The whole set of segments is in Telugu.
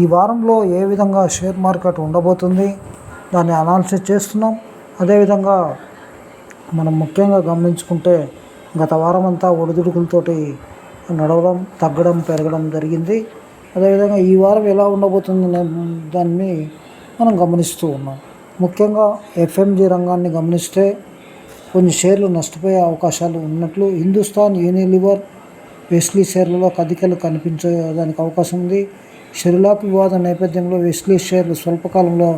ఈ వారంలో ఏ విధంగా షేర్ మార్కెట్ ఉండబోతుంది దాన్ని అనాలిసిస్ చేస్తున్నాం. అదేవిధంగా మనం ముఖ్యంగా గమనించుకుంటే గత వారం అంతా ఒడిదుడుకులతోటి నడవడం తగ్గడం పెరగడం జరిగింది. అదేవిధంగా ఈ వారం ఎలా ఉండబోతుంది అనే దాన్ని మనం గమనిస్తూ ఉన్నాం. ముఖ్యంగా ఎఫ్ఎంజి రంగాన్ని గమనిస్తే కొన్ని షేర్లు నష్టపోయే అవకాశాలు ఉన్నట్లు హిందుస్థాన్ యూనిలివర్ వెస్లీ షేర్లలో కదికలు కనిపించడానికి అవకాశం ఉంది. షెర్లాక్ వివాదం నేపథ్యంలో వెస్లీ షేర్లు స్వల్పకాలంలో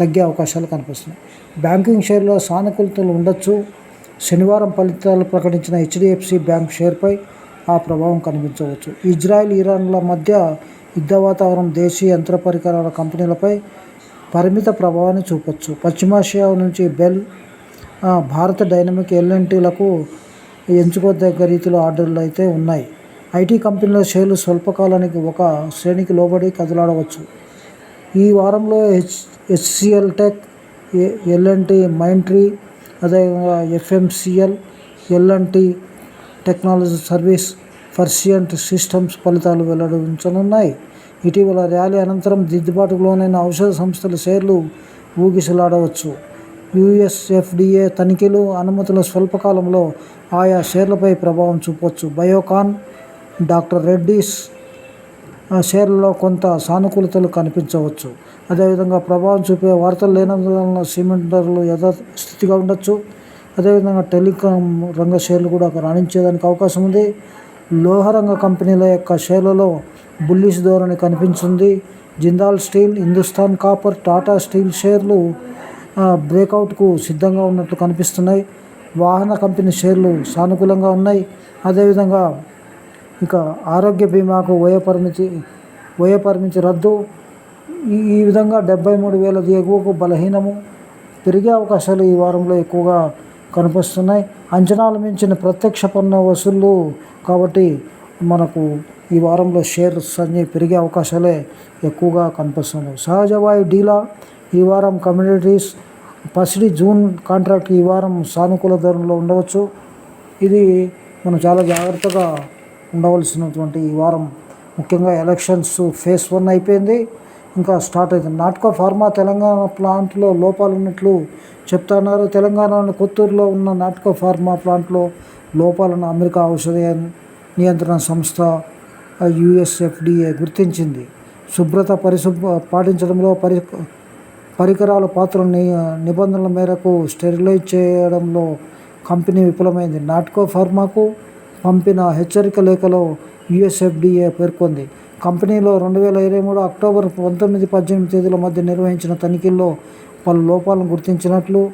తగ్గే అవకాశాలు కనిపిస్తున్నాయి. బ్యాంకింగ్ షేర్లో సానుకూలతలు ఉండొచ్చు. శనివారం ఫలితాలు ప్రకటించిన హెచ్డిఎఫ్సి బ్యాంక్ షేర్పై ఆ ప్రభావం కనిపించవచ్చు. ఇజ్రాయెల్ ఇరాన్ల మధ్య యుద్ధ వాతావరణం దేశీయ యంత్ర పరికరాల కంపెనీలపై పరిమిత ప్రభావాన్ని చూపొచ్చు. పశ్చిమాసియా నుంచి బెల్ భారత డైనమిక్ ఎల్ఎన్టీలకు ఎంచుకోదగ్గ రీతిలో ఆర్డర్లు అయితే ఉన్నాయి. ఐటీ కంపెనీల షేర్లు స్వల్పకాలానికి ఒక శ్రేణికి లోబడి కదలాడవచ్చు. ఈ వారంలో H HCL tech L and T Mindtree అదేవిధంగా FMCL L and T technology service Persistent systems ఫలితాలు వెల్లడించనున్నాయి. ఇటీవల ర్యాలీ అనంతరం దిద్దుబాటులోనైన ఔషధ సంస్థల షేర్లు ఊగిసలాడవచ్చు. యుఎస్ఎఫ్డిఏ తనిఖీలు అనుమతుల స్వల్పకాలంలో ఆయా షేర్లపై ప్రభావం చూపవచ్చు బయోకాన్ డాక్టర్ రెడ్డీస్ షేర్లలో కొంత సానుకూలతలు కనిపించవచ్చు. అదేవిధంగా ప్రభావం చూపే వార్తలు లేనందువలన సిమెంట్ ధరలు యథాస్థితిగా ఉండొచ్చు. అదేవిధంగా టెలికాం రంగ షేర్లు కూడా రాణించేదానికి అవకాశం ఉంది. లోహ రంగ కంపెనీల యొక్క షేర్లలో బుల్లిష్ ధోరణి కనిపించింది. Jindal steel Hindustan copper Tata steel షేర్లు బ్రేకౌట్కు సిద్ధంగా ఉన్నట్లు కనిపిస్తున్నాయి. వాహన కంపెనీ షేర్లు సానుకూలంగా ఉన్నాయి. అదేవిధంగా ఇక ఆరోగ్య బీమాకు వయ పరిమితి వయ పరిమితి రద్దు. ఈ విధంగా డెబ్బై మూడు వేల ఎగువకు బలహీనము. పెరిగే అవకాశాలు ఈ వారంలో ఎక్కువగా కనిపిస్తున్నాయి. అంచనాలు మించిన ప్రత్యక్ష పన్ను వసూళ్ళు కాబట్టి మనకు ఈ వారంలో షేర్స్ అన్నీ పెరిగే అవకాశాలే ఎక్కువగా కనిపిస్తున్నాయి. సహజవాయు డీలా ఈ వారం కమ్యూనిటీస్ పసిడి జూన్ కాంట్రాక్ట్ ఈ వారం సానుకూల ధరలో ఉండవచ్చు. ఇది మనం చాలా జాగ్రత్తగా ఉండవలసినటువంటి ఈ వారం ముఖ్యంగా ఎలక్షన్స్ ఫేస్ వన్ అయిపోయింది. ఇంకా స్టార్ట్ అవుతుంది నాట్కో ఫార్మా తెలంగాణ ప్లాంట్లో లోపాలు ఉన్నట్లు చెప్తున్నారు. తెలంగాణలోని కొత్తూరులో ఉన్న నాట్కో ఫార్మా ప్లాంట్లో లోపాలను అమెరికా ఔషధ నియంత్రణ సంస్థ యుఎస్ఎఫ్డిఏ గుర్తించింది. శుభ్రత పరిశుభ్ర పాటించడంలో పరి పరికరాల పాత్ర ని నిబంధనల మేరకు స్టెరిలైజ్ చేయడంలో కంపెనీ విఫలమైంది. నాట్కో ఫార్మాకు పంపిన హెచ్చరిక లేఖలో యుఎస్ఎఫ్డిఏ పేర్కొంది. కంపెనీలో రెండు వేల ఇరవై మూడు అక్టోబర్ పంతొమ్మిది పద్దెనిమిది తేదీల మధ్య నిర్వహించిన తనిఖీల్లో పలు లోపాలను గుర్తించినట్లు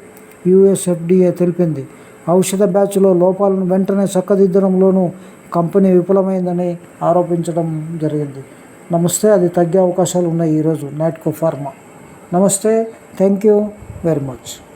యుఎస్ఎఫ్డిఏ తెలిపింది. ఔషధ బ్యాచ్లో లోపాలను వెంటనే చక్కదిద్దడంలోనూ కంపెనీ విఫలమైందని ఆరోపించడం జరిగింది. నమస్తే అది తగ్గే అవకాశాలు ఉన్నాయి ఈరోజు నాట్కో ఫార్మా. నమస్తే థ్యాంక్ యూ వెరీ మచ్.